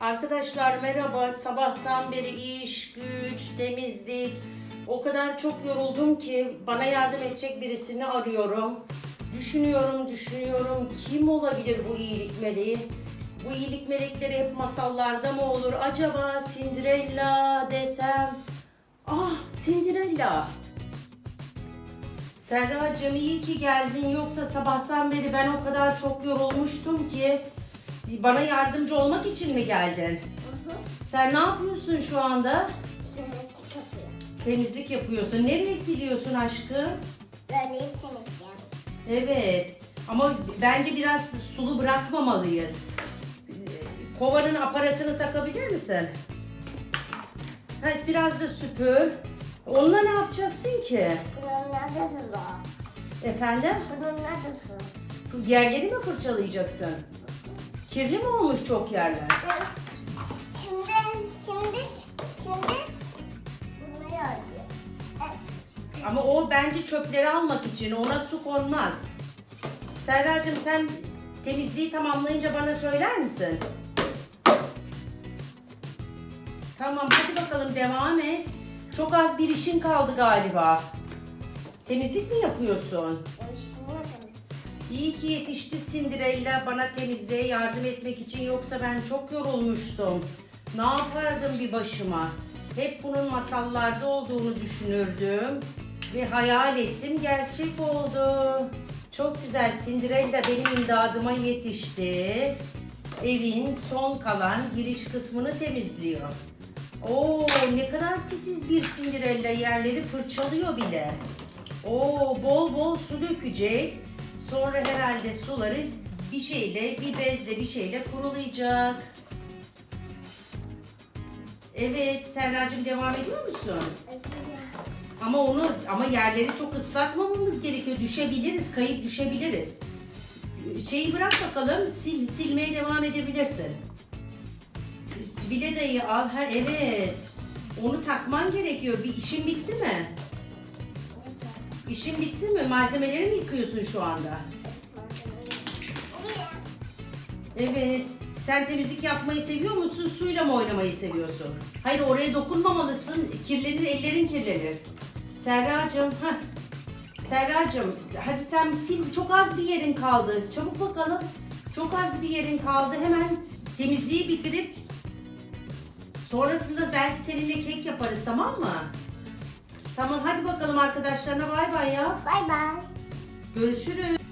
Arkadaşlar merhaba. Sabahtan beri iş, güç, temizlik. O kadar çok yoruldum ki bana yardım edecek birisini arıyorum. Düşünüyorum, düşünüyorum. Kim olabilir bu iyilik meleği? Bu iyilik melekleri hep masallarda mı olur? Acaba Cinderella desem? Ah, Cinderella. Serracığım iyi ki geldin. Yoksa sabahtan beri ben o kadar çok yorulmuştum ki bana yardımcı olmak için mi geldin? Sen ne yapıyorsun şu anda? Temizlik yapıyorsun. Nereyi siliyorsun aşkım? Böyle temizleyeceğim. Evet. Ama bence biraz sulu bırakmamalıyız. Kovanın aparatını takabilir misin? Evet, biraz da süpür. Onunla ne yapacaksın ki? Bunun adı su. Efendim? Bunun adı su. Yerleri mi fırçalayacaksın? Kirli mi olmuş çok yerler? Şimdi, şimdi, şimdi bunları alacağım. Ama o bence çöpleri almak için ona su konmaz. Serracığım sen temizliği tamamlayınca bana söyler misin? Tamam hadi bakalım devam et. Çok az bir işin kaldı galiba. Temizlik mi yapıyorsun? İyi ki yetişti Cinderella bana temizliğe yardım etmek için yoksa ben çok yorulmuştum. Ne yapardım bir başıma? Hep bunun masallarda olduğunu düşünürdüm ve hayal ettim gerçek oldu. Çok güzel Cinderella benim imdadıma yetişti. Evin son kalan giriş kısmını temizliyor. Oo ne kadar titiz bir Cinderella yerleri fırçalıyor bile. Oo bol bol su dökecek. Sonra herhalde suları bir şeyle, bir bezle bir şeyle kurulayacak. Evet, Serracığım devam ediyor musun? Ama onu, ama yerleri çok ıslatmamamız gerekiyor. Düşebiliriz, kayıp düşebiliriz. Şeyi bırak bakalım, sil, silmeye devam edebilirsin. Biledayı al, ha evet. Onu takman gerekiyor. Bir işin bitti mi? İşin bitti mi? Malzemeleri mi yıkıyorsun şu anda? Evet. Sen temizlik yapmayı seviyor musun? Suyla mı oynamayı seviyorsun? Hayır oraya dokunmamalısın. Kirlenir, ellerin kirlenir. Serracığım, ha. Serracığım, hadi sen sil. Çok az bir yerin kaldı. Çabuk bakalım. Çok az bir yerin kaldı. Hemen temizliği bitirip sonrasında belki seninle kek yaparız tamam mı? Tamam hadi bakalım arkadaşlarına bay bay ya. Bay bay. Görüşürüz.